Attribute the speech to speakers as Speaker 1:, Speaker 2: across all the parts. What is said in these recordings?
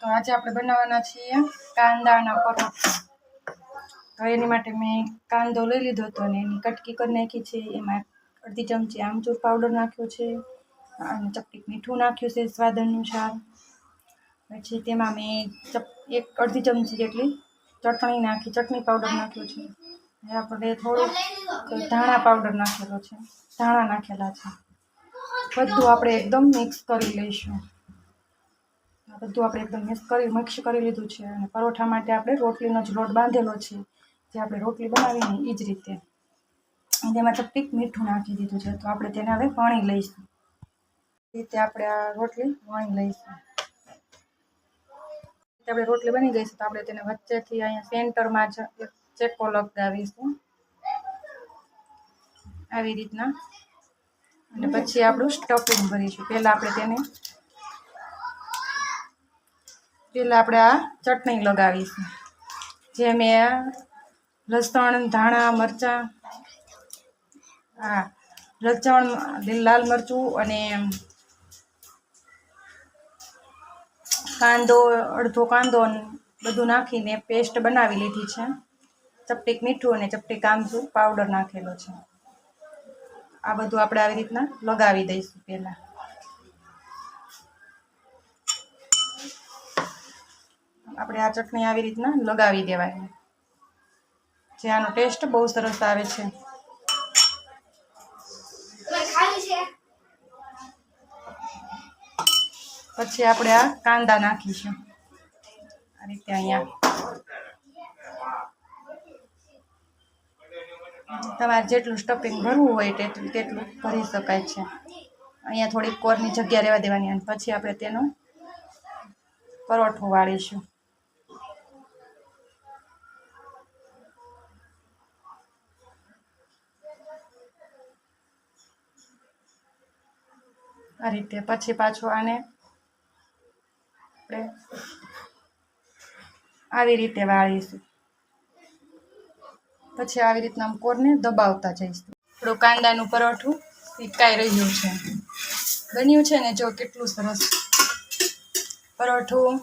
Speaker 1: તો આજે આપણે બનાવવાના છીએ કાંદાના પરોઠા. તો એની માટે મેં કાંદો લઈ લીધો હતો અને એની કટકી કરી નાખી છે. એમાં અડધી ચમચી આમચૂર પાવડર નાખ્યો છે અને ચપટી મીઠું નાખ્યું છે સ્વાદ અનુસાર પછી તેમાં મેં ચપ, એક અડધી ચમચી જેટલી ચટણી નાખી, ચટણી પાવડર નાખ્યો છે. આપણે થોડુંક ધાણા પાવડર નાખેલો છે. ધાણા નાખેલા છે. બધું આપણે એકદમ મિક્સ કરી લઈશું. બધું આપણે એકદમ મિક્સ કરી મિક્સ કરી લીધું છે. અને પરોઠા માટે આપણે રોટલીનો જ લોટ બાંધેલો છે, જે આપણે રોટલી બનાવીને એ જ રીતે. તેમાં ચપટીક મીઠું નાખી દીધું છે, તો આપણે તેને હવે વણી લઈશું. રીતે આપણે આ રોટલી વણી લઈશું. આપણે રોટલી બની ગઈ છે, તો આપણે તેને વચ્ચેથી અહીંયા સેન્ટરમાં જ ચેકો લગાવીશું. આવી રીતના. અને પછી આપણું સ્ટફિંગ ભરીશું પહેલાં આપણે તેને પહેલાં આપણે આ ચટણી લગાવીશું. જે મેં લસણ, ધાણા, મરચાં હા લસણ લાલ મરચું અને કાંદો, અડધો કાંદો બધું નાખીને પેસ્ટ બનાવી લીધી છે. ચપટીક મીઠું અને ચપટીક આમચૂર, પાવડર નાખેલો છે. આ બધું આપણે આવી રીતના લગાવી દઈશું પહેલાં. આપણે આ ચટણી આવી રીતના લગાવી દેવાની. જે આનો ટેસ્ટ બહુ સરસ આવે છે. પછી આપણે આ કાંદા નાખીશું. આ રીતે અહીંયા. તમારે જેટલું સ્ટફિંગ ભરવું હોય તેટલું તેટલું ભરી શકાય છે. અહીંયા થોડીક કોરની જગ્યા રહેવા દેવાની અને પછી આપણે તેનો પરોઠો વાળીશું. આ રીતે પછી પાછું આને આપણે આવી રીતે વાળીશું. પછી આવી રીતના કોરને દબાવતા જઈશું. આપણું કાંદાનું પરોઠું પીકાઈ રહ્યું છે. બન્યું છે ને જો કેટલું સરસ પરોઠું,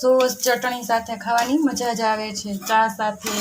Speaker 1: સોસ, ચટણી સાથે ખાવાની મજા જ આવે છે. ચા સાથે